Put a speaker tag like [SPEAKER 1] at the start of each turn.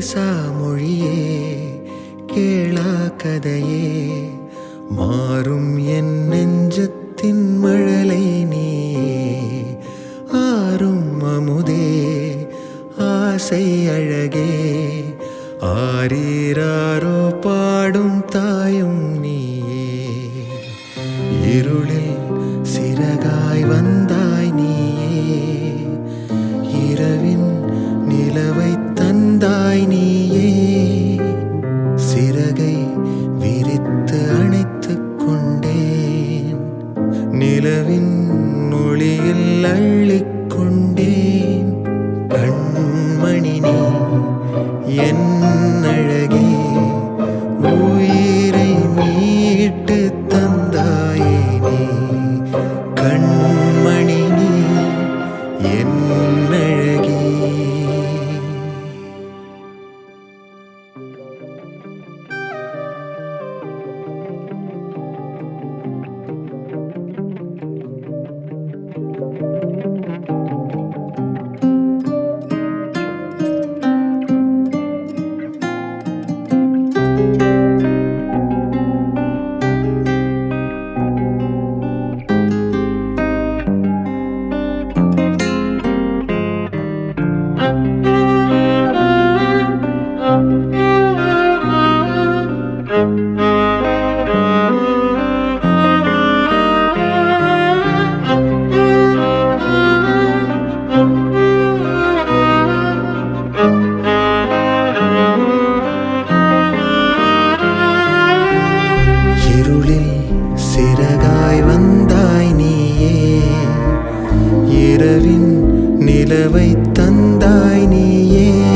[SPEAKER 1] பேசா மொழியே கேளா கதையே. மாறும் என் நெஞ்சத்தின் மழலை நீயே. ஆறும் அமுதே ஆசை அழகே. ஆரீராரோ பாடும் தாயும் நீயே. இருளில் சிறகாய் வந்தாய் நீயே. இரவின் நிலவை தள்ளிக்கொண்டேன். கண்மணி நீ என் அழகே உயிரை மீட்டு தந்தாயே கண் தந்தாய் நீயே.